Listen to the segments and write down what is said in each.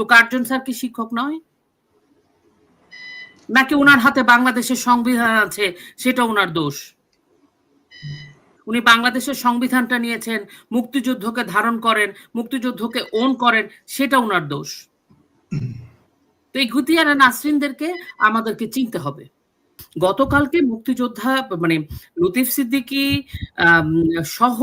তো Curzon sir কি শিক্ষক নয়? নাকি ওনার হাতে বাংলাদেশের সংবিধান আছে, সেটা ওনার দোষ? উনি বাংলাদেশের সংবিধানটা নিয়েছেন, মুক্তিযুদ্ধকে ধারণ করেন, মুক্তিযুদ্ধকে ওন করেন, সেটা ওনার দোষ। তো এই গুতিয়ারা নাসরিনদেরকে আমাদেরকে চিনতে হবে। গতকালকে মুক্তিযোদ্ধা মানে লতিফ সিদ্দিকি সহ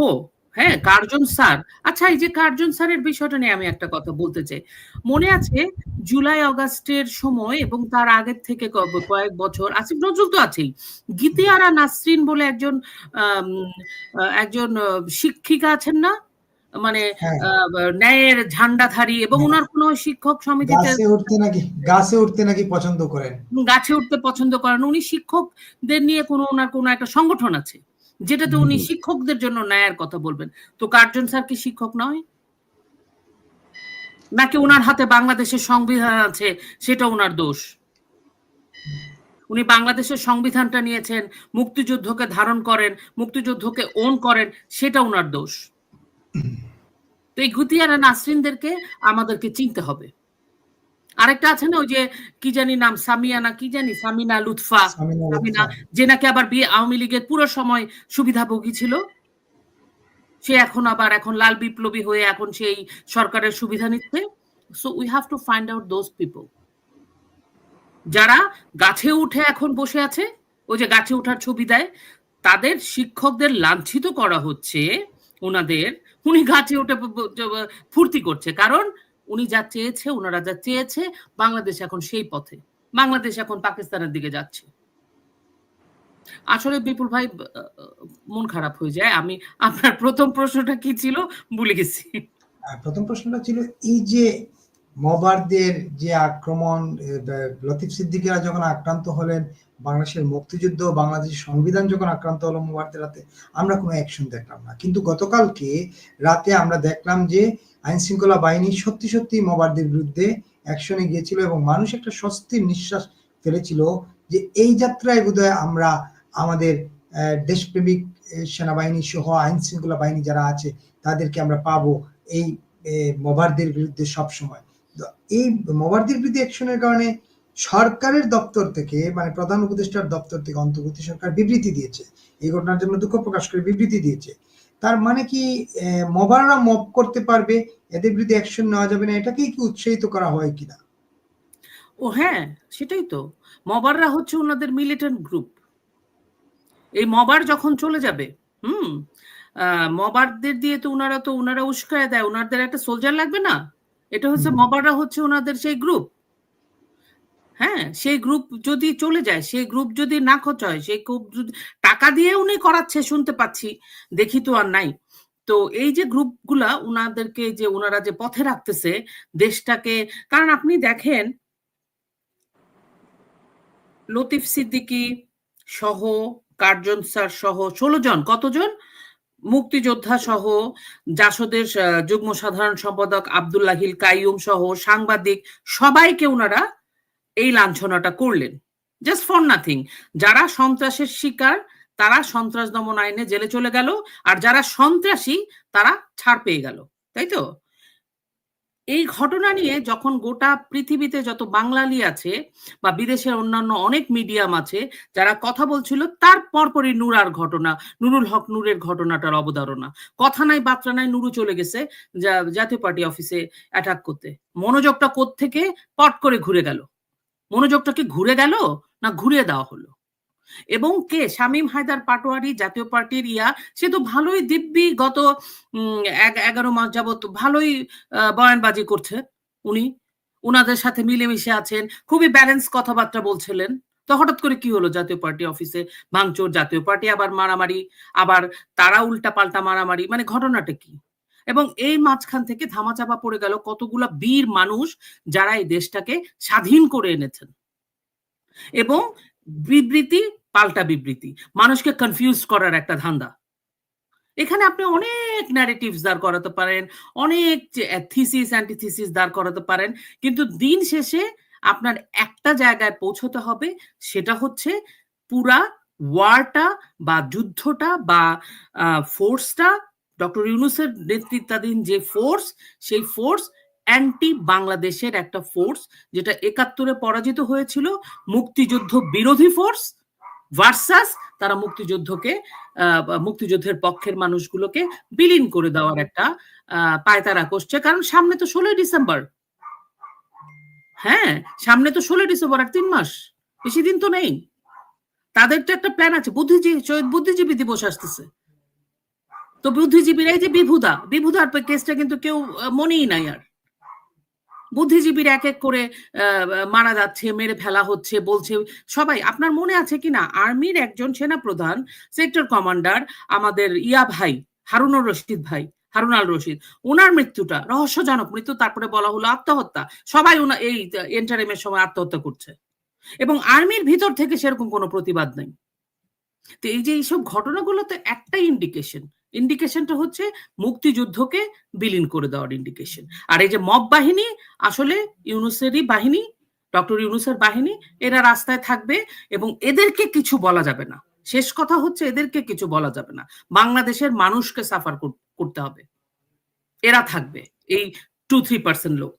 হ্যাঁ কার্জন স্যার। আচ্ছা এই যে কার্জন স্যারের বিষয়টা নিয়ে আমি একটা কথা বলতে চাই। মনে আছে জুলাই অগাস্টের সময় এবং তার আগের থেকে কয়েক বছর আসিফ নজরুল তো আছেই গীতিয়ারা নাসরিন বলে একজন একজন শিক্ষিকা আছেন না? মানে হ্যাঁ। ন্যায়ের ঝান্ডাধারী এবং ওনার কোন শিক্ষক সমিতিতে উঠতে নাকি গাছে উঠতে নাকি পছন্দ করেন। গাছে উঠতে পছন্দ করেন। উনি শিক্ষকদের নিয়ে কোনো ওনার কোনো একটা সংগঠন আছে। যেটাতে উনি শিক্ষকদের জন্য ন্যায়ের কথা বলবেন। তো কার্জন স্যার কি শিক্ষক নয়? নাকি ওনার হাতে বাংলাদেশের সংবিধান আছে সেটা ওনার দোষ? উনি বাংলাদেশের সংবিধানটা নিয়েছেন মুক্তিযুদ্ধকে ধারণ করেন মুক্তিযুদ্ধকে ওন করেন সেটা ওনার দোষ। তো এই গুতিয়ারা নাসরিনদেরকে আমাদেরকে চিনতে হবে। আরেকটা আছে না ওই যে কি জানি নাম সামিয়া না কি জানি সামিনা লুৎফা সামিনা যে নাকি আবার বিয়ে আওয়ামী লীগের পুরো সময় সুবিধাভোগী ছিল। সে এখন আবার এখন লাল বিপ্লবী হয়ে এখন সেই সরকারের সুবিধা নিচ্ছে। So we have to find out those people যারা গাছে উঠে এখন বসে আছে ওই যে গাছে ওঠার ছবি দেয় তাদের শিক্ষকদের লাঞ্ছিত করা হচ্ছে ওনাদের। উনি গাছে উঠে ফুর্তি করছে কারণ উনি যা চেয়েছে ওনারা যা চেয়েছে, বাংলাদেশ এখন সেই পথে। বাংলাদেশ এখন পাকিস্তানের দিকে যাচ্ছে। আসলে বিপুল ভাই মন খারাপ হয়ে যায়। আমি আপনার প্রথম প্রশ্নটা কি ছিল? ভুলে গেছি। প্রথম প্রশ্নটা ছিল এই যে মবারদের যে আক্রমণ লতিফ সিদ্দিকিরা যখন আক্রান্ত হলেন, বাংলাদেশের মুক্তিযুদ্ধ বাংলাদেশের সংবিধান যখন আক্রান্ত হলো মোবারদের রাতে আমরা কোনো অ্যাকশন দেখলাম না। কিন্তু গতকালকে রাতে আমরা দেখলাম যে আইন শৃঙ্খলা বাহিনী সত্যি সত্যি মোবারদের বিরুদ্ধে অ্যাকশনে গিয়েছিল এবং মানুষ একটা স্বস্তির নিঃশ্বাস ফেলেছিল যে এই যাত্রায় বোধহয় আমরা আমাদের দেশপ্রেমিক সেনাবাহিনী সহ আইন শৃঙ্খলা বাহিনী যারা আছে, তাদেরকে আমরা পাবো এই মোবারদের বিরুদ্ধে সব সময় এই মোবারদের বিরুদ্ধে অ্যাকশনের কারণে সরকারের দপ্তর থেকে মানে প্রধান উপদেষ্টার দপ্তর থেকে অন্তর্বর্তী সরকার বিবৃতি দিয়েছে। এই ঘটনার জন্য দুঃখ প্রকাশ করে বিবৃতি দিয়েছে। তার মানে কি মবাররা মব করতে পারবে? এদের বিরুদ্ধে অ্যাকশন নেওয়া যাবে না? এটাকেই কি উৎসাহিত করা হয় কিনা? ও হ্যাঁ সেটাই তো। মবাররা হচ্ছে ওনাদের মিলিটেন্ট গ্রুপ এই মবার যখন চলে যাবে, হুম মবারদের দিয়ে তো ওনারা তো, ওনারা উস্কায় দেয়। ওনাদের একটা সোলজার লাগবে না? এটা হচ্ছে মবাররা হচ্ছে ওনাদের সেই গ্রুপ হ্যাঁ সেই গ্রুপ যদি চলে যায় সেই গ্রুপ যদি না হয় সেই গ্রুপ যদি টাকা দিয়ে উনি করাচ্ছে শুনতে পাচ্ছি দেখি তো আর নাই। তো এই যে গ্রুপগুলা উনাদেরকে যে ওনারা যে পথে রাখতেছে দেশটাকে কারণ আপনি দেখেন লতিফ সিদ্দিকি সহ কার্জন স্যার সহ ষোলো জন কতজন? মুক্তিযোদ্ধা সহ জাসদের যুগ্ম সাধারণ সম্পাদক আবদুল্লাহিল কাইয়ুম সহ সাংবাদিক সবাইকে ওনারা এই লাঞ্ছনাটা করলেন। জাস্ট ফর নাথিং যারা সন্ত্রাসের শিকার, তারা সন্ত্রাস দমন আইনে জেলে চলে গেল, আর যারা সন্ত্রাসী, তারা ছাড় পেয়ে গেল। তাই তো? এই ঘটনা নিয়ে যখন গোটা পৃথিবীতে যত বাংলালি আছে বা বিদেশের অন্যান্য অনেক মিডিয়াম আছে, যারা কথা বলছিল, তার পরপরই নুরার ঘটনা, নুরুল হক নূরের ঘটনাটার অবতারণা। কথা নাই, বার্তা নাই, নুরু চলে গেছে যা, জাতীয় পার্টি অফিসে অ্যাটাক করতে। মনোযোগটা থেকে পট করে ঘুরে গেল। মনোযোগটাকে ঘুরে গেল না ঘুরিয়ে দেওয়া হলো? এবং কে? শামীম হায়দার পাটোয়ারি জাতীয় পার্টির ইয়া। সে তো ভালোই দিব্যি গত এগারো মাস যাবত ভালোই বয়ানবাজি করছে উনি। উনাদের সাথে মিলেমিশে আছেন, খুবই ব্যালেন্স কথাবার্তা বলছিলেন। তো হঠাৎ করে কি হলো জাতীয় পার্টি অফিসে? ভাঙচুর, জাতীয় পার্টি আবার মারামারি, আবার তারা উল্টা পাল্টা মারামারি মানে ঘটনাটা কি? এবং এই মাঝখান থেকে ধামাচাপা পড়ে গেল কতগুলা বীর মানুষ যারা এই দেশটাকে স্বাধীন করে এনেছেন। এবং বিবৃতি, পাল্টা বিবৃতি। মানুষকে কনফিউজ করার একটা ধান্দা। এখানে আপনি অনেক ন্যারেটিভস দাঁড় করাতে পারেন, অনেক থিসিস অ্যান্টিথিসিস দাঁড় করাতে পারেন, কিন্তু দিন শেষে আপনার একটা জায়গায় পৌঁছতে হবে, সেটা হচ্ছে পুরা ওয়ারটা বা যুদ্ধটা বা ফোর্সটা ডক্টর ইউনুসের নেতৃত্বাধীন যে ফোর্স সেই ফোর্স অ্যান্টি বাংলাদেশের একটা ফোর্স যেটা একাত্তরে পরাজিত হয়েছিল, মুক্তিযুদ্ধ বিরোধী ফোর্স ভার্সাস তারা মুক্তিযুদ্ধকে মুক্তিযুদ্ধের পক্ষের মানুষগুলোকে বিলীন করে দেওয়ার একটা পায়তারা করছে। কারণ সামনে তো ষোলোই ডিসেম্বর। হ্যাঁ সামনে তো ষোলোই ডিসেম্বর আর তিন মাস। বেশি দিন তো নেই। তাদের তো একটা প্ল্যান আছে। বুদ্ধিজীবী শহীদ বুদ্ধিজীবী দিবস আসতেছে। তো বুদ্ধিজীবীরা এই যে বিভুদা, বিভুদার কেসটা কিন্তু কেউ মনেই নাই আর। বুদ্ধিজীবীরা এক এক করে মারা যাচ্ছে, মেরে ফেলা হচ্ছে, বলছে, সবাই, আপনার মনে আছে কিনা আর্মির একজন সেনা প্রধান সেক্টর কমান্ডার, আমাদের ইয়া ভাই, হারুনুর রশিদ ভাই হারুন আল রশিদ ওনার মৃত্যুটা রহস্যজনক মৃত্যু, তারপরে বলা হলো আত্মহত্যা। সবাই ওনা এই এন্টারিমের সময় আত্মহত্যা করছে। এবং আর্মির ভিতর থেকে সেরকম কোনো প্রতিবাদ নেই। তো এই যে এইসব ঘটনাগুলো তো একটাই ইন্ডিকেশন ইন্ডিকেশনটা হচ্ছে মুক্তিযুদ্ধকে বিলীন করে দেওয়ার ইন্ডিকেশন আর এই যে মব বাহিনী, আসলে ইউনুসেরই বাহিনী, ডক্টর ইউনুসের বাহিনী, এরা রাস্তায় থাকবে এবং এদেরকে কিছু বলা যাবে না। শেষ কথা হচ্ছে এদেরকে কিছু বলা যাবে না। বাংলাদেশের মানুষকে সাফার করতে হবে। এরা থাকবে, এই টু থ্রি পার্সেন্ট লোক।